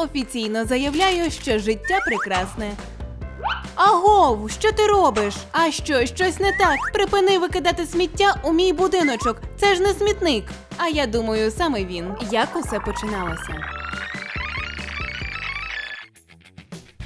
Офіційно заявляю, що життя прекрасне. Агов, що ти робиш? А що, щось не так? Припини викидати сміття у мій будиночок. Це ж не смітник. А я думаю, саме він. Як усе починалося?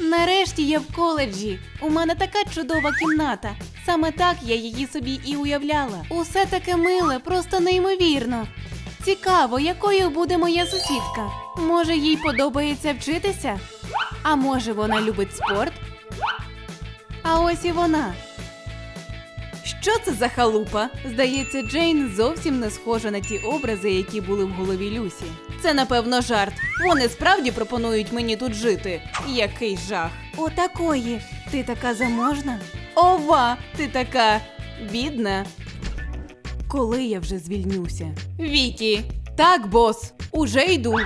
Нарешті я в коледжі. У мене така чудова кімната. Саме так я її собі і уявляла. Усе таке миле, просто неймовірно. Цікаво, якою буде моя сусідка. Може, їй подобається вчитися? А може, вона любить спорт? А ось і вона. Що це за халупа? Здається, Джейн зовсім не схожа на ті образи, які були в голові Люсі. Це напевно жарт. Вони справді пропонують мені тут жити. Який жах. Отакої. Ти така заможна? Ова, ти така бідна. Коли я вже звільнюся? Вікі. Так, бос, уже йду.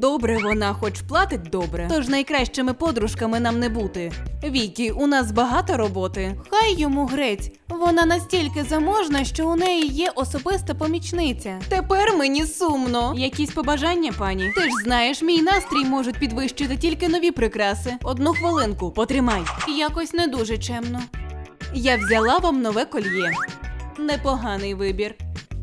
Добре, вона хоч платить добре. Тож найкращими подружками нам не бути. Вікі, у нас багато роботи. Хай йому грець. Вона настільки заможна, що у неї є особиста помічниця. Тепер мені сумно. Якісь побажання, пані? Ти ж знаєш, мій настрій можуть підвищити тільки нові прикраси. Одну хвилинку, потримай. Якось не дуже чемно. Я взяла вам нове кольє. Непоганий вибір.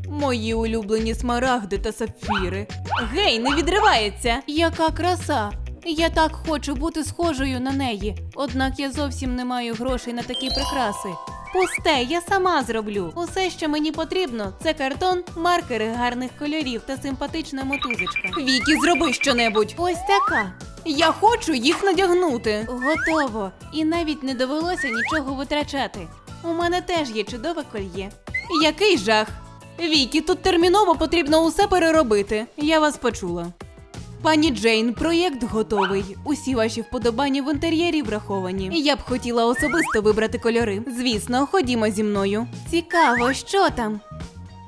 Мої улюблені смарагди та сапфіри. Гей, не відривається! Яка краса! Я так хочу бути схожою на неї, однак я зовсім не маю грошей на такі прикраси. Пусте, я сама зроблю. Усе, що мені потрібно, це картон, маркери гарних кольорів та симпатична мотузочка. Вікі, зроби щонебудь. Ось така. Я хочу їх надягнути. Готово. І навіть не довелося нічого витрачати. У мене теж є чудове кольє. Який жах! Вікі, тут терміново потрібно усе переробити. Я вас почула. Пані Джейн, проєкт готовий. Усі ваші вподобання в інтер'єрі враховані. Я б хотіла особисто вибрати кольори. Звісно, ходімо зі мною. Цікаво, що там?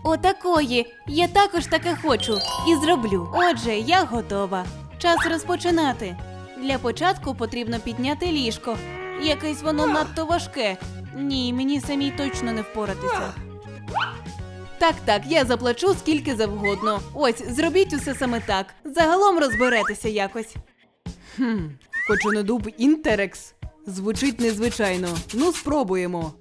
Отакої. Я також таке хочу і зроблю. Отже, я готова. Час розпочинати. Для початку потрібно підняти ліжко. Якесь воно надто важке. Ні, мені самій точно не впоратися. Так, так, я заплачу скільки завгодно. Ось, зробіть усе саме так. Загалом розберетеся якось. Хм, кочонодуб інтерекс. Звучить незвичайно. Ну, спробуємо.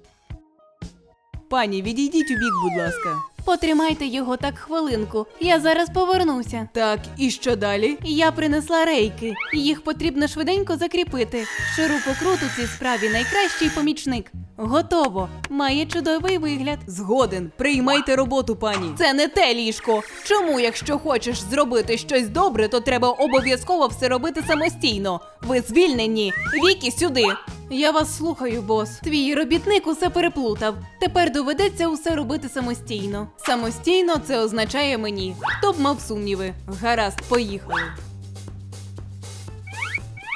Пані, відійдіть у бік, будь ласка. Потримайте його так хвилинку. Я зараз повернуся. Так, і що далі? Я принесла рейки. Їх потрібно швиденько закріпити. Шурупокрут у цій справі найкращий помічник. Готово. Має чудовий вигляд. Згоден. Приймайте роботу, пані. Це не те ліжко. Чому, якщо хочеш зробити щось добре, то треба обов'язково все робити самостійно. Ви звільнені. Віки сюди. Я вас слухаю, бос. Твій робітник усе переплутав. Тепер доведеться усе робити самостійно. Самостійно це означає мені. Хто б мав сумніви? Гаразд, поїхали.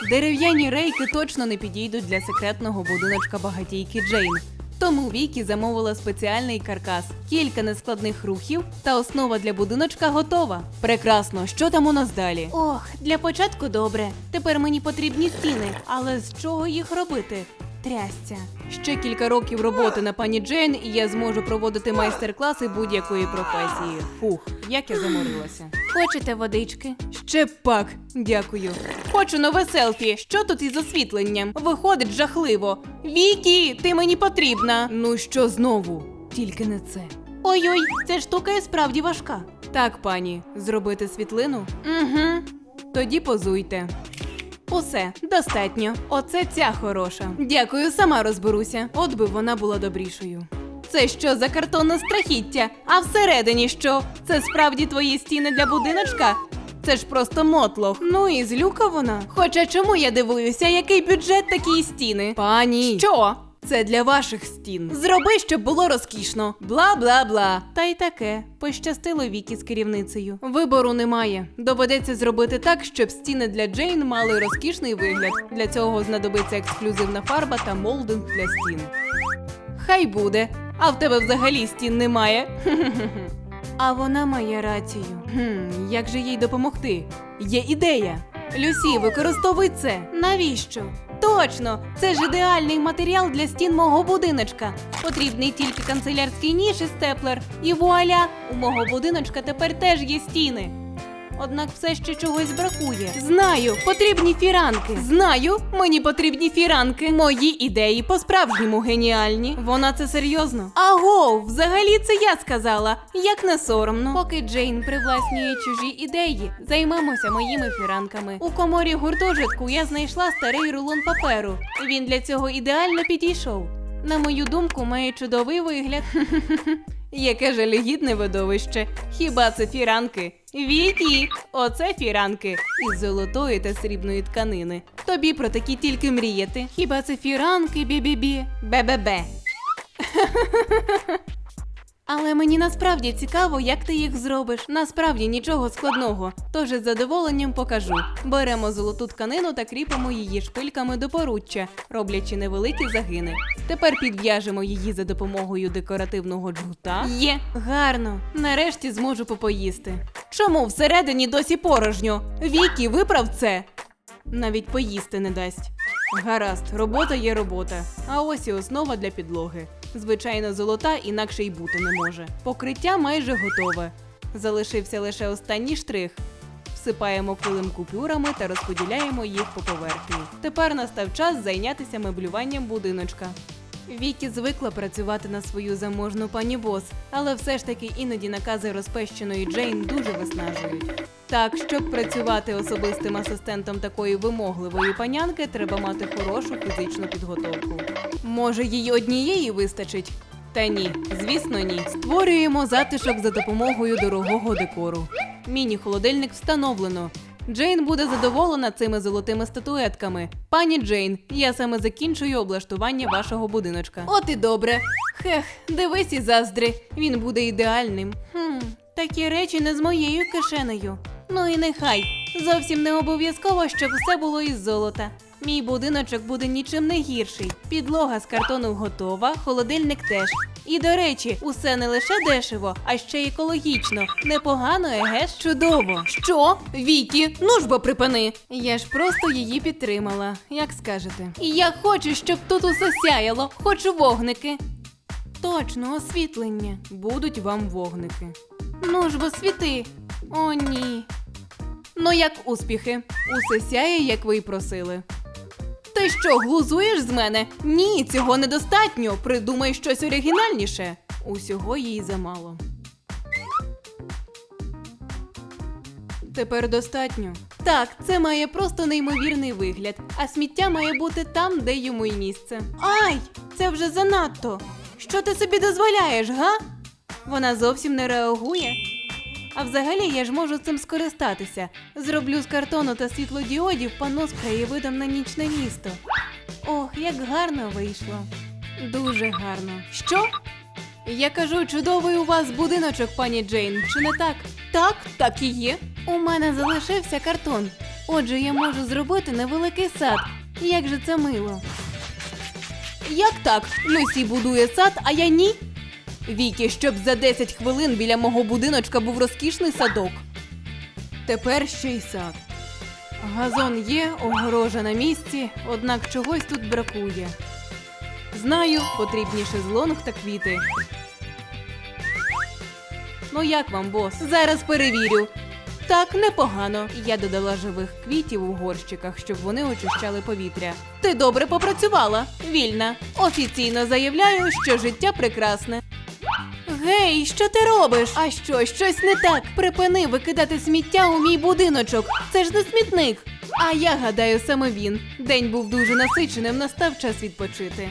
Дерев'яні рейки точно не підійдуть для секретного будиночка багатійки Джейн. Тому Вікі замовила спеціальний каркас, кілька нескладних рухів та основа для будиночка готова. Прекрасно, що там у нас далі? Ох, для початку добре. Тепер мені потрібні стіни, але з чого їх робити? Трясця. Ще кілька років роботи на пані Джейн, і я зможу проводити майстер-класи будь-якої професії. Фух, як я заморилася. Хочете водички? Ще пак, дякую. Хочу нове селфі. Що тут із освітленням? Виходить жахливо. Вікі, ти мені потрібна. Ну що знову? Тільки не це. Ой-ой, ця штука і справді важка. Так, пані, зробити світлину? Угу. Тоді позуйте. Усе достатньо. Оце ця хороша. Дякую, сама розберуся. От би вона була добрішою. Це що за картонне страхіття? А всередині що? Це справді твої стіни для будиночка? Це ж просто мотлох. Ну і злюка вона. Хоча чому я дивуюся, який бюджет такі стіни? Пані, що? Це для ваших стін. Зроби, щоб було розкішно. Бла бла бла. Та й таке. Пощастило Вікі з керівницею. Вибору немає. Доведеться зробити так, щоб стіни для Джейн мали розкішний вигляд. Для цього знадобиться ексклюзивна фарба та молдинг для стін. Хай буде. А в тебе взагалі стін немає. А вона має рацію. Хм, як же їй допомогти? Є ідея. Люсі, використовуй це. Навіщо? Точно! Це ж ідеальний матеріал для стін мого будиночка. Потрібний тільки канцелярський ніж і степлер. І вуаля! У мого будиночка тепер теж є стіни. Однак все ще чогось бракує. Знаю, потрібні фіранки. Знаю, мені потрібні фіранки. Мої ідеї по-справжньому геніальні. Вона це серйозно. Аго, взагалі це я сказала. Як не соромно. Поки Джейн привласнює чужі ідеї, займемося моїми фіранками. У коморі гуртожитку я знайшла старий рулон паперу. Він для цього ідеально підійшов. На мою думку, має чудовий вигляд. Яке жалюгідне видовище. Хіба це фіранки? Вікі! Оце фіранки із золотої та срібної тканини. Тобі про такі тільки мріяти. Хіба це фіранки, бі-бі-бі? Бе-бе-бе. Але мені насправді цікаво, як ти їх зробиш. Насправді нічого складного. Тож із задоволенням покажу. Беремо золоту тканину та кріпимо її шпильками до поруччя, роблячи невеликі загини. Тепер підв'яжемо її за допомогою декоративного джгута. Є гарно. Нарешті зможу попоїсти. Чому всередині досі порожньо? Вікі, виправ це. Навіть поїсти не дасть. Гаразд, робота є робота. А ось і основа для підлоги. Звичайно, золота інакше й бути не може. Покриття майже готове. Залишився лише останній штрих. Всипаємо килим купюрами та розподіляємо їх по поверхні. Тепер настав час зайнятися меблюванням будиночка. Вікі звикла працювати на свою заможну пані бос, але все ж таки іноді накази розпещеної Джейн дуже виснажують. Так, щоб працювати особистим асистентом такої вимогливої панянки, треба мати хорошу фізичну підготовку. Може, їй однієї вистачить? Та ні, звісно, ні. Створюємо затишок за допомогою дорогого декору. Міні-холодильник встановлено. Джейн буде задоволена цими золотими статуетками. Пані Джейн, я саме закінчую облаштування вашого будиночка. От і добре. Хех, дивись і заздри, він буде ідеальним. Хм, такі речі не з моєю кишенею. Ну і нехай. Зовсім не обов'язково, щоб все було із золота. Мій будиночок буде нічим не гірший. Підлога з картону готова, холодильник теж. І до речі, усе не лише дешево, а ще й екологічно. Непогано, еге ж? Чудово. Що? Вікі, ну ж бо припини. Я ж просто її підтримала, як скажете. І я хочу, щоб тут усе сяяло, хочу вогники. Точно, освітлення. Будуть вам вогники. Ну ж бо світи. О, ні. Ну як успіхи? Усе сяє, як ви й просили. Ти що, глузуєш з мене? Ні, цього недостатньо. Придумай щось оригінальніше. Усього їй замало. Тепер достатньо. Так, це має просто неймовірний вигляд, а сміття має бути там, де йому й місце. Ай! Це вже занадто. Що ти собі дозволяєш, га? Вона зовсім не реагує. А взагалі я ж можу цим скористатися. Зроблю з картону та світлодіодів панно з краєвидом на нічне місто. Ох, як гарно вийшло. Дуже гарно. Що? Я кажу, чудовий у вас будиночок, пані Джейн, чи не так? Так, так і є. У мене залишився картон. Отже, я можу зробити невеликий сад. Як же це мило. Як так? Люсі будує сад, а я ні? Вікі, щоб за 10 хвилин біля мого будиночка був розкішний садок. Тепер ще й сад. Газон є, огорожа на місці, однак чогось тут бракує. Знаю, потрібні шезлонг та квіти. Ну як вам, бос? Зараз перевірю. Так, непогано. Я додала живих квітів у горщиках, щоб вони очищали повітря. Ти добре попрацювала. Вільна. Офіційно заявляю, що життя прекрасне. Гей, що ти робиш? А що, щось не так? Припини викидати сміття у мій будиночок. Це ж не смітник. А я гадаю, саме він. День був дуже насиченим, настав час відпочити.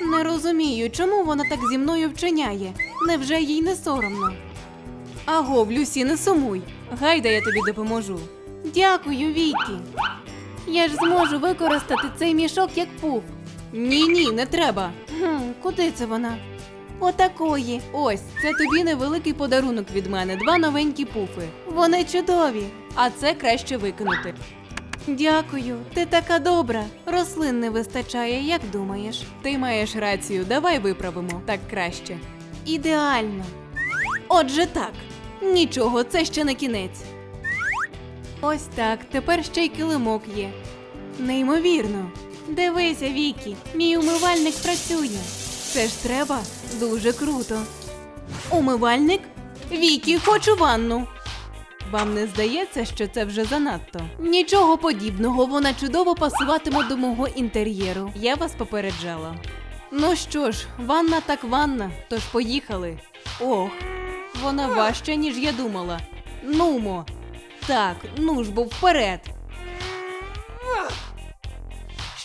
Не розумію, чому вона так зі мною вчиняє. Невже їй не соромно? Агов, Люсі, не сумуй. Гайда я тобі допоможу. Дякую, Вікі. Я ж зможу використати цей мішок як пуф. Ні, ні, не треба. Хм, куди це вона? Отакої. Ось, це тобі невеликий подарунок від мене. Два новенькі пуфи. Вони чудові, а це краще викинути. Дякую, ти така добра. Рослин не вистачає, як думаєш? Ти маєш рацію, давай виправимо так краще. Ідеально. Отже, так. Нічого, це ще не кінець. Ось так, тепер ще й килимок є. Неймовірно. Дивися, Вікі, мій умивальник працює. Це ж треба дуже круто. Умивальник? Вікі, хочу ванну. Вам не здається, що це вже занадто? Нічого подібного, вона чудово пасуватиме до мого інтер'єру. Я вас попереджала. Ну що ж, ванна так ванна, тож поїхали. Ох, вона важча, ніж я думала. Нумо. Так, ну ж бо вперед.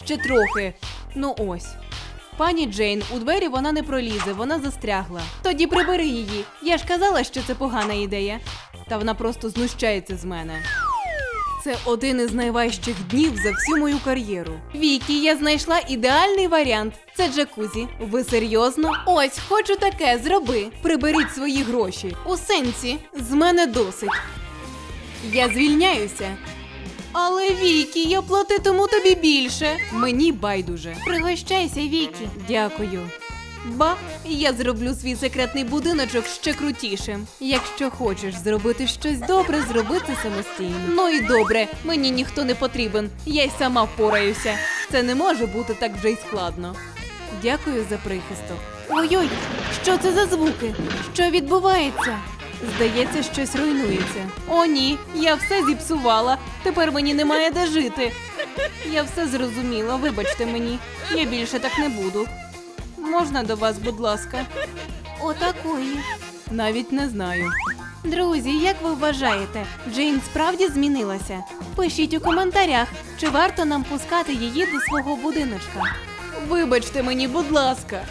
Ще трохи. Ну ось. Пані Джейн, у двері вона не пролізе, вона застрягла. Тоді прибери її. Я ж казала, що це погана ідея. Та вона просто знущається з мене. Це один із найважчих днів за всю мою кар'єру. Вікі, я знайшла ідеальний варіант. Це джакузі. Ви серйозно? Ось, хочу таке, зроби. Приберіть свої гроші. У сенсі, з мене досить. Я звільняюся. Але Вікі, я платитиму тобі більше. Мені байдуже. Пригощайся, Вікі. Дякую. Ба, я зроблю свій секретний будиночок ще крутішим. Якщо хочеш зробити щось добре, зроби це самостійно. Ну і добре, мені ніхто не потрібен. Я й сама впораюся. Це не може бути так вже й складно. Дякую за прихисток. Ой-ой, що це за звуки? Що відбувається? Здається, щось руйнується. О, ні, я все зіпсувала. Тепер мені немає де жити. Я все зрозуміла, вибачте мені. Я більше так не буду. Можна до вас, будь ласка. Отакої. Навіть не знаю. Друзі, як ви вважаєте, Джейн справді змінилася? Пишіть у коментарях, чи варто нам пускати її до свого будиночка. Вибачте мені, будь ласка.